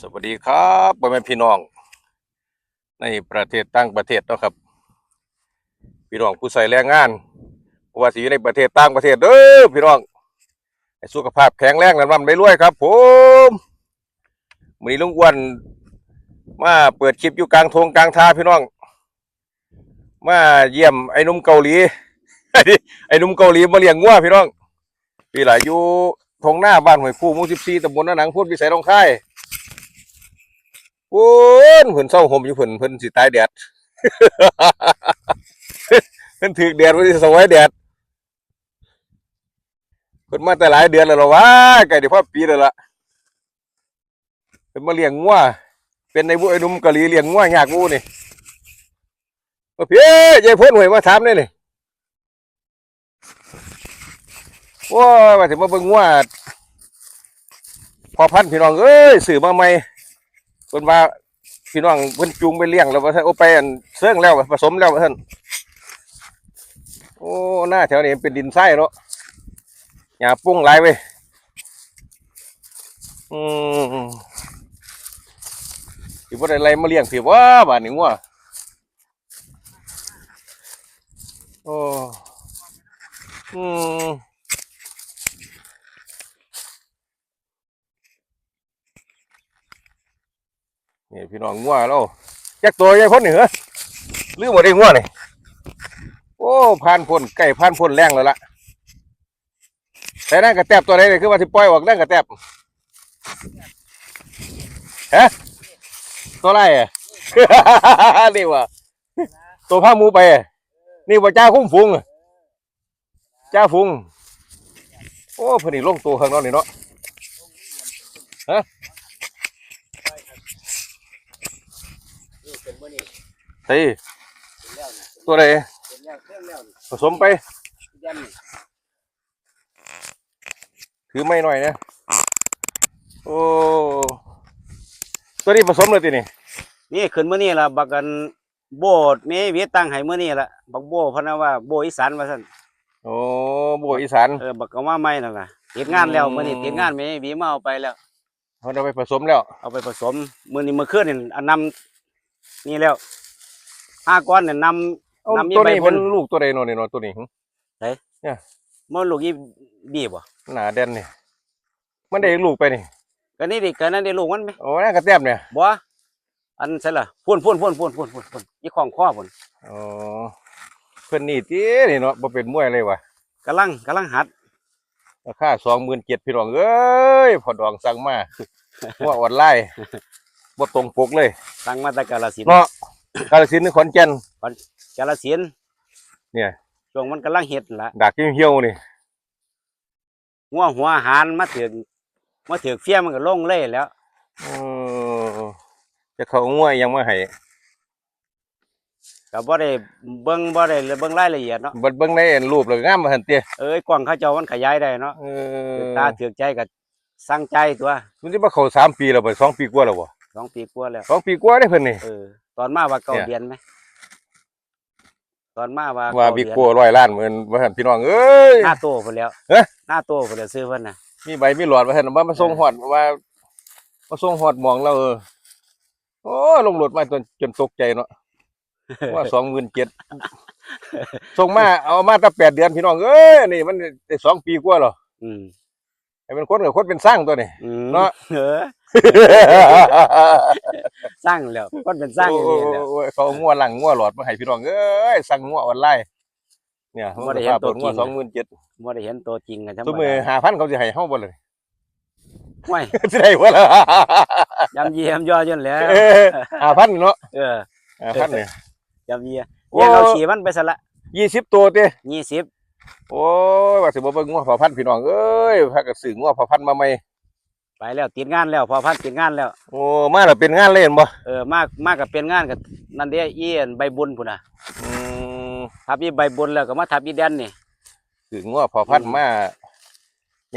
สวัสดีครับพ่อแม่พี่น้อง ในประเทศต่างประเทศเนาะครับ พี่น้องผู้ใส่แรงงานว่าสิอยู่ในประเทศต่างประเทศเด้อพี่น้องสุขภาพแข็งแรงนั้นร่ำได้รวยครับ ผมมือนี้ลุงอ้วนมาเปิดคลิปอยู่กลางทงกลางทาพี่น้อง มาเยี่ยมไอ้นุ่มเกาหลีไอ้นุ่มเกาหลีมาเลี้ยงงัวพี่น้องพี่หลายอยู่ทงหน้าบ้านหวยคู่มู่14ตำบลนหนังพูดวิสัยหนองคาย โอ้ยเพิ่นเศร้าห่มอยู่เพิ่นเพิ่นสิตายแดดเพิ่นถึกแดดเพิ่นสิสวยแดดเพิ่นมาแต่หลายเดือนแล้วเหรอวะใกล้ได้พอปีแล้วล่ะเพิ่นมาเลี้ยงงัวเป็นในบุไอ้หนุ่มกะหรี่เลี้ยงงัวยากบูนี่มาพี่ยายพ่นหวยมาถามนี่นี่โอ้ยว่าสิมาเบิ่งงัวพอพันพี่น้องเอ้ยซื้อมาใหม่ พิ่นว่าพี่น้องเพิ่นจูงไปเลี้ยงแล้วว่าโอไปอันเสื่องแล้วผสมแล้วว่าท่านโอ้หน้าแถวนี้เป็นดินทรายเนาะหญ้าปุ้งหลายเว้ยอืมสิบ่ได้อะไรมาเลี้ยงพี่ว่าบานนี้งัวโอ้อืม นี่พี่น้องงัวเราจักตัวใหญ่พ้นนี่เหรอลืมหมดได้งัวนี่โอ้ผ่านพ้นไก่ผ่านพ้นแรงแล้วล่ะแต่นั่นกระแตบตัวไหนนี่คือว่าที่ปล่อยออกนั่นกระแตบฮะตัวไรอะนี่วะตัวผ้ามูไป นี่ว่าจ้าคุ้มฟุงจ้าฟุงโอ้พนนี่ลงตัวข้างนอกนี่เนาะนี่เป็นมื้อนี้ เฮ้ยเป็นแล้วนะตัวไหนเป็นแล้วเครื่องแล้วนี่ผสมไปยันนี่ถือไม่หน่อยนะ โอ้ ตัวนี้ผสมเลยทีนี่นี่ขึ้นมื้อนี้ล่ะบักกันโบดมีเวียตั้งให้มื้อนี้ล่ะบักโบเพนนะว่าโบอีสานว่าซั่นโอ้บัวอีสานเออบักก็มาใหม่นั่นล่ะติดงานแล้วอืมมื้อนี้ติดงานมีวีมาเอาไปแล้วเขาเอาไปผสมแล้ว เอาไปผสมมื้อนี้มื้อคืนนี่อันนำนี่แล้ว ห้าก้อนเนี่ยนำเอานำมีตัวใบนี้บุมันญลูกตัวใดเนาะนี่เนาะตัวนี้หึมันลูกอีบีบ่หนาแดนนี่มันได้ลูกไปนี่ก็นี่ดิก็นั่นได้ลูกมันไหมโอ้น่ากระแตบเนี่ยบ่อันใช่ล่ะพ่นพ่นพ่นพ่นพ่นพ่นพ่นอีของข้อพ่นอ๋อเพิ่นนี่ตินี่เนาะบ่เป็นมวยเลยวะกำลังกำลังหัดราคาสองหมื่นเจ็ดพี่น้องเอ้ยพอดองสั่งมาว่าออนไลน์บ่ตรงปกเลย สั่งมาแต่กาลสินธุ์เนาะ กาฬสินธุ์หรือขอนแก่นกาลสินธุ์เนี่ยช่วงมันกำลังเฮ็ดนั่นล่ะดักเหี่ยวๆนี่หัวหัวอาหารมาถึงมาถึงเฟี้ยมันก็ลงเลยแหล้วเออจะเขาง่วยยังมาให้ก็บ่ได้เบิ่งบ่ได้เบิ่งรายละเอียดเนาะเบิ่งเบิ่งในอันรูปแล้วงามมาหั่นเตี้ยเอ้ยกล้องเขาเจ้ามันขยายได้เนาะเออตาถึกใจก็สั่งใจตัวมันสิมาเข้าสามปีแล้วบ่สองปีกว่าแล้วบ่สองปีกว่าแล้วสองปีกว่าเด้เพิ่นนี่เออ ตอนมาว่าเก้าเนี่ยเดือนไหมตอนมาว่าว่าเก้บีเดือนกว่าร้อยล้านเหมือนว่าหั่นพี่น้องเอ้ยหน้าโตพุ่นแล้วเอ๊ะหน้าโตพุ่นแล้วซื้อเพิ่นน่ะมีใบมีหลอดว่าหั่นว่ามาส่งฮอดว่ามาส่งฮอดหมองเราเออโอ้ลงรถมาจนจนตกใจเนาะว่าสองหมื่นเจ็ดส่งมาเอามาตั้งแปดเดือนพี่น้องเอ้ยนี่มันได้สองปีกว่าหรออืมไอ้เป็นคนกับคนเป็นสร้างตัวนี่อืมเนาะเออ สร้างแล้วคนเป็นสร้างอย่างนี้แล้วเขางัวหลังงัวหลอดมาให้พี่น้องเอ้ยสั่งงัวออนไลน์เนี่ยบ่ได้เห็นตัวจริงงัวสองหมื่นเจ็ดบ่ได้เห็นตัวจริงกันธรรตัวมือดาหาพันเขาจะให้เฮาบ่เลยห้วยสิได้บ่ล่ะยำเยี่ยมย่อจนแหล้วหาพันเนาะเออหาพันเนี่ยยำเยี่ยโอ้เยี่ยเราขี่มันไปซะละยี่สิบตัวเต้ยี่สิบโอ้ยว่าสิบ่เบิ่งงัวเผาพันพี่น้องเอ้ยพากันซื้องัวเผาพันมาใหม่ แล้วติดงานแล้วพอพันติดงานแล้ว โอ้มาแล้วเป็นงานเล่นบ่เออมากมากกับเป็นงานกับนั่นเดียเอียนใบบุญพุ่นน่ะอืมทับอีใบบุญแล้วก็มาทับอีแดนนี่ซื้องัวเผาพันธุ์มา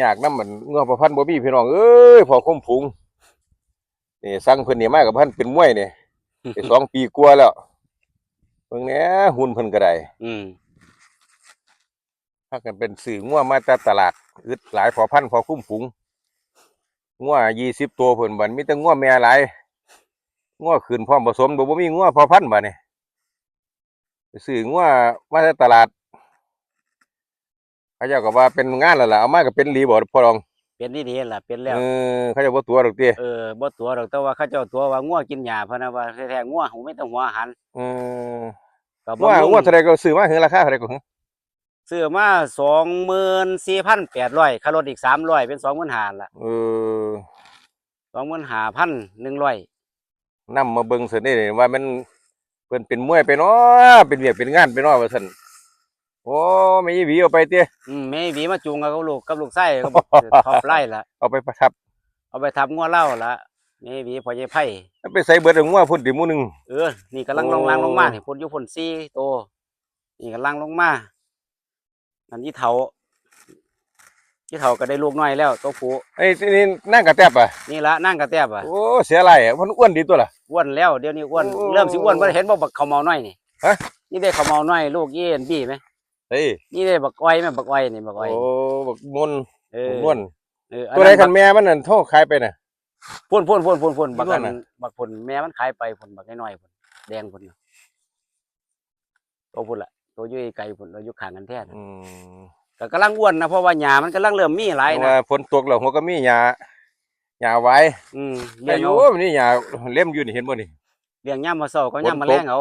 ยากนำมันงัวเผาพันธุ์บ่มีพี่น้องเอ้ยพอคมผุงนี่สั่งเพิ่นนี่มากับเพิ่นเป็นมวยนี่ได้สองปีกว่าแล้วเบิ่งแหน่หุ่นเพิ่นก็ได้อืมถ้ากันเป็นสื่อง่วมาจากตลาดอึดหลายพอพันธุ์พอคุ้มฝูง งัวยี่สิบตัวเพิ่นบัดมีแต่งัวแม่หลายงัวขึ้นพร้อมผสมบ่บ่มีงัวพอพันธุ์บัดนี้ไปซื้องัวมาจากตลาดเขาเจ้าก็ว่าเป็นงานแล้วล่ะเอามาก็เป็นรีบ่พอรองเป็นนี่ดีล่ะเป็นแล้วเออเขาเจะบ่ตัวดอกติเออบ่ตัวดอกแต่ว่าเขาเจ้าตัวว่างัวกินหญ้าเพราะนะว่าแท้ๆงัวหูไม่ต้องหัวอาหารเออก็งัวบำรุงงัวเท่าใดก็ซื้อมาคือราคาเท่าใดก็หึ ซื้อมา24,800ค่ารถอีก300เป็น25,000ล่ะเออ25,100นำมาเบิ่งซั่นนี่ว่ามันเพิ่นเป็นมวยไปเนาะเป็นเวียกเป็นงานไปเนาะว่าซั่นโอ้ไม่ยีหวีเอาไปติอืมแม่หวีมาจูงกับลูกกับลูกไส้ก็บอกท็อปไล่ละเอาไปประทับ เอาไปทำงัวเล่าละแม่หวีพอใหญ่ไผ่เอาไปใส่เบิดเอางัวพุ่นดิหมู่หนึงเออนี่กำลังลงโอ้ลางลงมานี่พ่นอยู่พ่นซี่โตนี่กำลังลงมา อันยี่เถายี่เถาก็ได้ลูกน้อยแล้วตัวผู้ไอ้ที่นี่นั่งกระแตบอะนี่ละนั่งกระแตบอะโอ้เสียไรอะมันอ้วนดีตัวล่ะอ้วนแล้วเดี๋ยวนี้อ้วนโอ้เริ่มสิอ้วนบ่ได้เห็นบ่บักเขาวเมาน้อยนี่ฮะนี่ได้เขาวเมาน้อยลูกเย็นบี้ไหมเฮ้ยนี่ได้บักอ้อยไหมบักอ้อยนี่บักอ้อยโอ้บักมนเอบัอกนวลเอออัตัวใดคับันแม่มันนั่นโทษขายไปน่ะพ่นพ่นพ่นพ่นพ่นบักอันม่วนน่ะบักพ่นแม่มันขายไปพ่นบักน้อยๆพ่นแดงพ่นน่ะตัวพ่นละ ตัวอยุ่ยไก่พ่นเราอยู่ข้างกันแท้น่ะอืมก็กำลังอ้วนนะเพราะว่าหญ้ามันกำลังเริ่มมีหลายเพราะนะว่าฝนตกแล้วหัวก็มีหญ้าหญ้าไว้อืมแต่เลี้ยงอยู่เอามันนี่หญ้าเล่มอยู่นี่เห็นบ่นี่ เลี้ยงย่ามมาเศร้าก็ย่ามฝนมาตกแรงเอา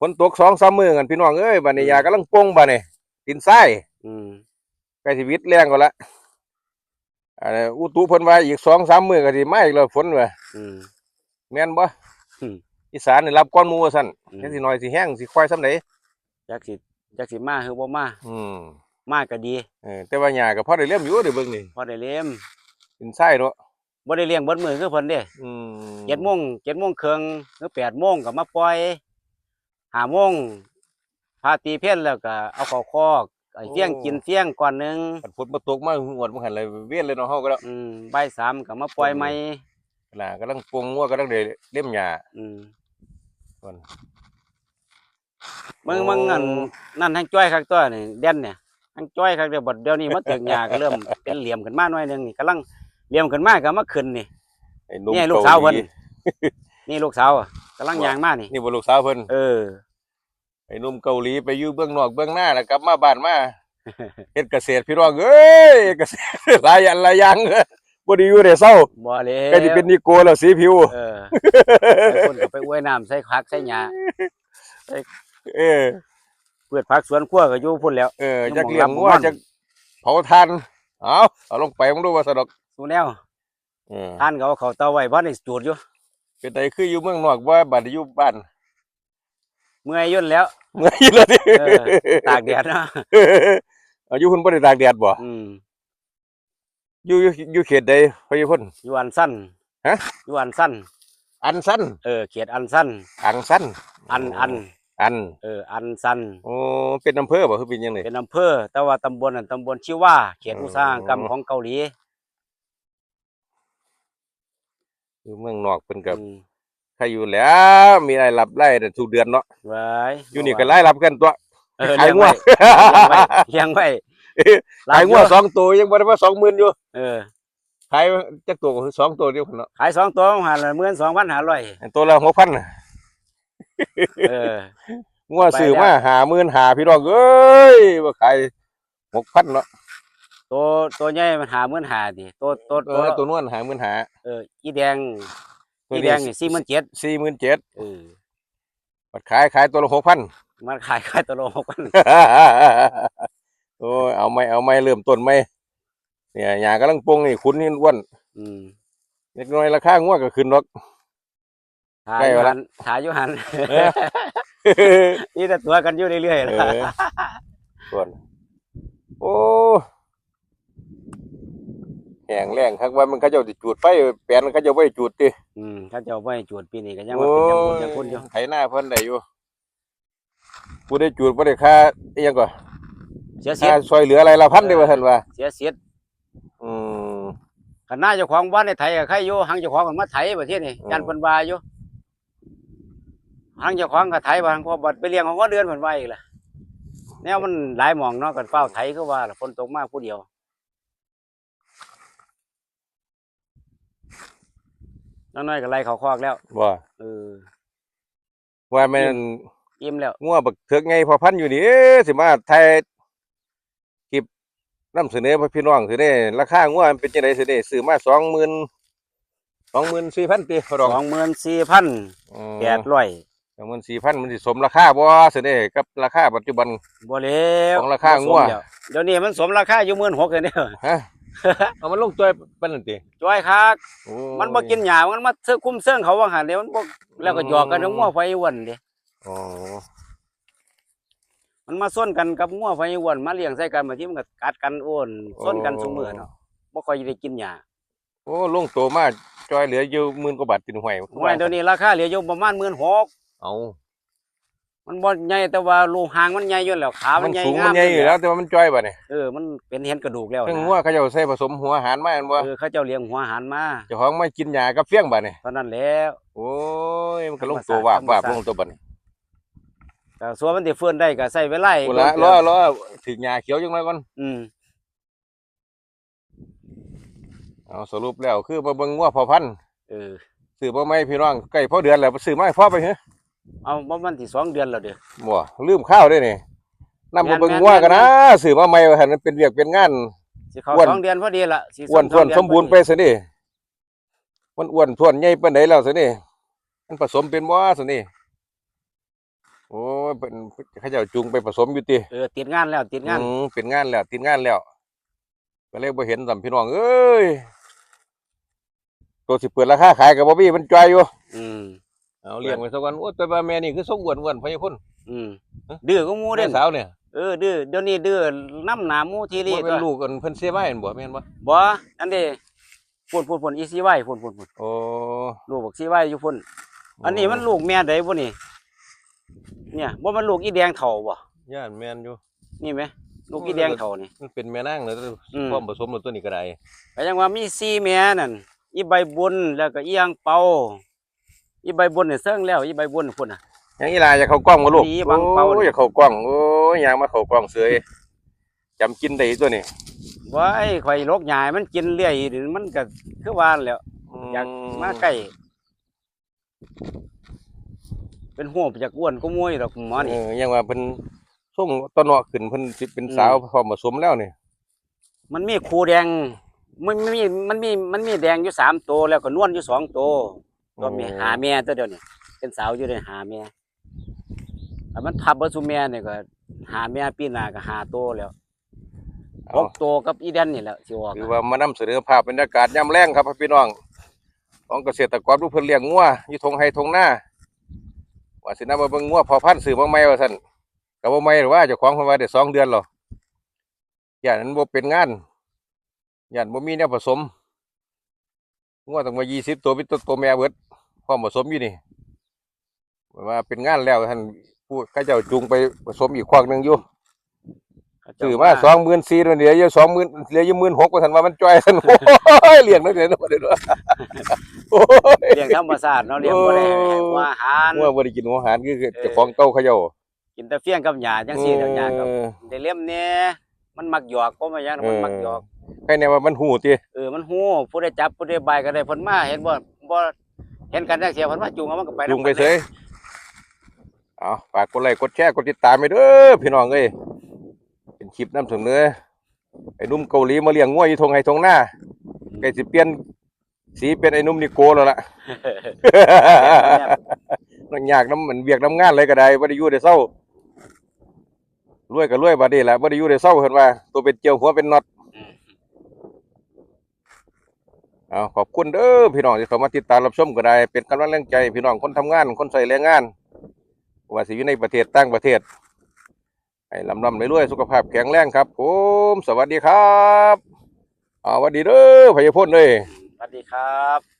ฝนตก2-3มื้อกันพี่น้องเอ้ยบัดนี้อืม หญ้ากำลังโป่งบัดนี้ดินทรายอืมใกล้สิวิตแรงก็ละอันนี้อุตุเพิ่นว่าอีก2-3มื้อก็สิมาอีกแล้วฝนว่าอืม แม่นบ่อืม อีสานนี่รับก้อนหมู่ว่าซั่นอืม จังสิน้อยสิแห้งสิควายซำใด จักสิจักสิมาคือบ่มาอืมมาก็ดีเออแต่ว่าหญ้าก็พอได้เลี้ยงอยู่เด้อเบิ่งนี่พอได้เลี้ยงดินทรายเนาะบ่ได้เลี้ยงเบิดมื้อคือเพิ่นเด้อืมเจ็ดโมงเจ็ดโมงครึ่งหรือแปดโมงก็มาปล่อยห้าโมงพาตีเพี้ยนแล้วก็เอาเข้าคอกไอ้เฟี้ยงกินเฟี้ยงก่อนหนึงคันฝนมาตกมาหวดมันหันเลยเวียนเลยเนาะเฮาก็แล้วอืมบ่ายสามก็มาปล่อยใหม่ล่ะกำลังปรุงงัวกำลังได้เล่มหญ้าอืมก่อน มึงโอ้มึงอันนั่นทั้งจ้อยคักตัวนี่เด่นเนี่ยทั้งจ้อยคักเดียวบัดเดี๋ยวนี้มาถึงหญ้าก็เริ่มเป็นเหลี่ยมขึ้นมาหน่อยหนึงนี่กำลังเหลี่ยมขึ้นมาก็มาขึ้นนี่ไอ้หนุ่มนี่ลูกสาวเพิ่นหลีนี่ลูกสาวอะกำลังย่างมานี่นี่บ่ลูกสาวเพิ่นเออไอ้หนุ่มเกาหลีไปอยู่เบื้องนอกเบื้องหน้าแล้วกลับมาบ้านมาเฮ็ดเกษตรพี่น้องเอ้ยเฮ็ดเกษตรหลายอย่างหลายอย่างบ่ได้อยู่ได้เศร้าบ่เลยก็สิเป็นนิโกแล้วสีผิวเออไปคนก็ไปอวยน้ำใส่ผักใส่หญ้า เออพืชผักสวนครัวก็อยู่พุ่นแล้วเอออยู่จักหม้องเลี้ยงรับงัวหม้องจักเผาทานเอาเอาลงไปมึงดูว่าสะดอกสูแนวเออท่านก็เอาเขาเตาไว้บ่ได้จูดอยู่เป็นไดคืออยู่เมืองนอกว่าบัดนี้อยู่บ้านเมื่อยย่นแล้วเมื่อยเลยดิเออตากแดดเนาะอายุคุณบ่ได้ตากแดดบ่อืมอยู่อยู่อยู่เขตใดพะยะพุ่นอยู่อันสั้นฮะอยู่อันสั้นอันสั้นเออเขตอันสั้นอังสั้นอันอัน อันเอออันสั้นโอ้เป็นอำเภอบ่คือเป็นยังไงเป็นอำเภอ แต่ว่าตำบลนั่นตำบลชื่อว่า เขตอ๋ออุอุตสาหกรรมของเกาหลีอยู่เมืองนอกเพิ่นก็อืมใครอยู่แล้ว มีรายรับรายได้ทุกเดือนเนาะไว้อยู่นี่ก็รายรับกันตัวเออขายเลี้ยงงัวไว้เลี้ยงไว้ขายงัวหลสองตัวยังบ่ได้ว่า20,000อยู่ เออขายจักตัวก็คือสองตัวเดียวกันเนาะขายสองตัวหันละหมื่นสองพันห้าร้อยตัวละ6,000น่ะ เออ งัวซื้อไปแล้วมา50,000หาพี่น้องเอ้ยบ่ขาย6,000เนาะตัวตัวใหญ่มันหาหมื่นหาดิตัวตัวเอตัวอตัวนวล50,000หาเอออีแดงตัวอีนี้แดงนี่สี่หมื่นเจ็ด47,000เออบัดขายขายตัวละ6,000มันขายขายตัวละหกพันโอ้ยเอาไม่เอาไม่เริ่มต้นไม่เนี่ยหญ้ากำลังปรุงนี่คุณนี่อ้วนอืมเล็กน้อยราคางัวก็ขึ้นดอก ถ่ายใกล้อแล้ยู่วหันถ่ายอยู่หันเออนี่แต่ตัวกันอยู่เรื่อยๆเอนะอส่วนโอ้แห้งแรงคักว่ามันเขาเจ้าสิจูดไฟแปลนเขาเจ้าไว้จูดติอืมถ้าเจ้าไม่จูดปีนี้ก็ยังว่าเป็นยังคนยังคนอยู่ไถหน้าเพิ่นได้อยู่ผู้ได้จูดบ่ได้ค่าอีหยังก็เสียเสียค่าช่วยเหลืออะไรละพันเด้อว่าซั่นว่า เสียเสียอืม ขณะเจ้าของบ้านในไทยกับใครอยู่หังเจ้าของมันมาไถประเทศนี่อืม ยันเพิ่นว่าอยู่ หังเจ้าของก็ไถว่าหังพอบัดไปเลี้ยงของก็เดือนเพิ่นว่าอีกล่ะแนวมันหลายหมองเนาะกันเฝ้าไถก็ว่าล่ะฝนตกมาผู้เดียวน้อยๆก็ไล่เขาคอกแล้วว่าเออว่าแม่นอิ่มแล้วงัวบักเถือกไงพอพันธุ์อยู่นี่เอ๊ะสิมาไทยคลิปนำเสนอให้พี่น้องสิได้ราคางัวมันเป็นจังไดสิได้ซื้อมา20,000 24,000ติพอดสององหมื่นสี่พันแปดร้อย 24,000มันสิสมราคาบ่สิได้กับราคาปัจจุบัน บ่แล้วของราคางัว บ่สมแล้วเดี๋ยวนี้มันสมราคาอยู่หมื่นหกเลยเนี่ยฮะเอามันลงตัวปานนั้นติจ้อยคักโอ้ยมันบ่กินหญ้ามันมาเสื้อคุ้มเสื้อเขาว่าหันเดี๋ยวมันบ่แล้วก็หยอกกันกับงัวไฟอ้วนเด้อ๋อมันมาส้นกันกับงัวไฟอ้วนมาเลี้ยงใส่กันบางทีมันก็กัดกันอ้วนส้นกันซุมื้อเนาะบ่ค่อยได้กินหญ้าโอ้ลงตัวมาจอยเหลืออยู่หมื่นกว่าบาทตินห่วยห้วยเดี๋ยวนี้ราคาเหลืออยู่ประมาณ16,000 เอามันบ่ใหญ่แต่ว่าลูกหางมันใหญ่อยู่แล้วขามัมันนใหญ่สูงงามันมใหญ่อยู่แล้วแต่ว่ามันจ้อยบ่เนี่ยเออมันเป็นเห็นกระดูกแล้วเพิ่งนะงัวเขาเจ้าใส่ผสมหัวอาหารมาอันบ่เออเขาเจ้าเลี้ยงหัวอาหารมาเจ้าของมากินหญ้ากับเฟี้ยงบ่เนี่ยเท่านั้นแหล้ว โอ้ยมันก็ลงตัวว่าบว่าบลงตัวบ่เนี่ยแต่ส่วนมันสิฟื้นได้ก็ใช้เวลาอีกกูละรอรอถึงหญ้าเขียวจังไดก่อนอืมเอาสรุปแล้วคือมาเบิ่งงัวพอพันธุ์เออซื้อบ่ไหม่พี่น้องใกล้พอเดือนแล้วซื้อมาให้พอไปเหรอ เอาบ่มันสิสองเดือนแล้วเด้อ บ่ลืมข้าวด้วยนี่นำมาเบิ่งงัวกันนะซื้อมาใหม่ว่าหั่นมันเป็นเวียกเป็นงาน สิเข้าอ้วน สองเดือนพอดีละสิอ้วนสท้วอนงเดืสมบูรณ์ไปซะนี่มันอ้วนท้วนใหญ่ปานใดแล้วซะนี่มันผสมเป็นบ่ซะนี่โอ้ยเป็นเขาเจ้าจูงไปผสมอยู่ติ เออติดงานแล้วติดงาน อืมเป็นงานแล้วติดงานแล้วก็เลยบ่เห็นสำพี่น้องเอ้ยตัวสิเปิดราคาขายก็บ่มีมันจ่ายอยู่อืม เอาเลี้ยงไว้สักวันโอ้แต่ว่าแม่นี่คือทรงอ้วนๆพะยะพุ่นอืมดื้อก็หมูแม่เด้สาวเนี่ยเออดื้อเดี๋ยวนี้ดื้อน้ำหนาหมูทีรีบ่เป็นลูกกันเพิ่นเสียไว้เห็นบ่แม่นบ่บ่อันนี้พุ่นพุ่นพุ่นอีซีไว้พุ่นพุ่นพุ่นโอ้ลูกบักซีไว้อยู่พุ่นอันนี้มันลูกแม่ใดบ่นี่เนี่ยบ่มันลูกอีแดงเฒ่าบ่ย่านแม่นอยู่นี่ไหมลูกอีแดงเฒ่านี่มันเป็นแม่นางเลยอืมความผสมของตัวนี้ก็ได้ก็ยังว่ามีซีแม่นั่นอีใบบุญแล้วก็อียางเปา อีใบบุญเนี่ยเซิงแล้วอีใบบุญพุ่นน่ะ ยังอีหลาอยากเข้ากล้องบ่ลูกดีบังเป้าโอ้ยอยากเข้ากล้องโอ้ยอยากมาเข้ากล้องเสยจำกินได้อีกตัวนี้ว้ายข่อยลกหยายมันกินเรื่อยนี่มันก็คือว่าแหล้ว อยากมาใกล้เป็นหัวอยากอ้วนก็มวยดอกหมอเอนี่อยังว่าเพิ่นส่งตอนเนาะขึ้นเพิ่นสิเป็นอืมสาวพร้อมผสมแล้วนี่มันมีคูแดง มันมีมันมีมันมีแดงอยู่สามตัวแล้วก็นวลอยู่สองตัว ตัวมีหาแม่ตัวเดียวนี่เป็นสาวอยู่ในหาแม่แต่มันทับเบอร์ซูแม่เนี่ยก็ หาแม่ปีหน้าก็หาตัวแล้วหเอากตัวกับอีแดนนี่แหละสิออกคือว่ามานำเสนอภาพบรรยากาศยามแล้งครับพี่น้องของเกษตรกรผู้เพิ่นเลี้ยงงัวอยู่ทงไห้ทงหน้าว่าสินำมาเบิ่งงัวพอพันธุ์ซื้อมาใหม่ว่าซั่นก็บ่ใหม่หรือว่าเจ้าของเพิ่นว่าได้สองเดือนแล้วย่านนั้นบ่เป็นงานย่านบ่มีแนวผสมงัวต้องมา20ตัวเป็นตัวตัวแม่เบิด พร้อมผสมอยู่นี่ว่าเป็นงานแล้วท่านผู้เขาเจ้าจูงไปผสมอีกควักหนึงอยู่ซื้อมาสองหมื่นสี่เหลืออยู่สองหมื่นเหลืออยู่หมื่นหกว่าท่านว่ามันจ่อยท่านโอ้ยเลี้ยงนักเรียนมาเด้อโอ้ยเลี้ยงธรรมชาติเนาะเลี้ยงบ่ได้ให้หัวอาหารว่าบ่ได้กินหัวอาหารคือเจ้าของเก่าเขาเจ้ากินแต่เฟี้ยงกับหญ้าจังซี่เดี๋ยวหญ้าก็เออได้เลี้ยมแหน่มันมักหยอกก็มาอย่างนั้นมันมักหยอกใครแน่ว่ามันหูติเออมันฮู้ผู้ได้จับผู้ได้บายก็ได้เพิ่นมาเห็นบ่บ่ เห็นกันจังเสียเพิ่นมาจูงเอามันก็ไปลุงนำไปกันเฉยเอาฝากกดไลค์กดแชร์กดติดตามไปเด้อพี่น้องเอ้ยเป็นคลิปนำเสนอไอ้หนุ่มเกาหลีมาเลี้ยงงัวอยู่ทงไห้ทงหน้าใกล้สิเปลี่ยนสีเป็นไอ้หนุ่มนิโก้แล้วล่ะมันยากน้ำมันเวียกน้ำงานอะไรก็ได้บ่ได้อยู่ได้เศร้ารวยก็รวยบัดนี้แหละบ่ได้อยู่ได้เศร้าเห็นว่า ตัวเป็นเจียวหัวเป็นน็อต อืม เอาขอบคุณเด้อพี่น้องที่เข้ามาติดตามรับชมก็ได้ เป็นกำลังแรงใจพี่น้องคนทำงานคนใส่แรงงานว่าสิอยู่ในประเทศต่างประเทศให้ลำลำรวยๆสุขภาพแข็งแรงครับผมสวัสดีครับอ่าสวัสดีเด้อพยาพลเลยสวัสดีครับ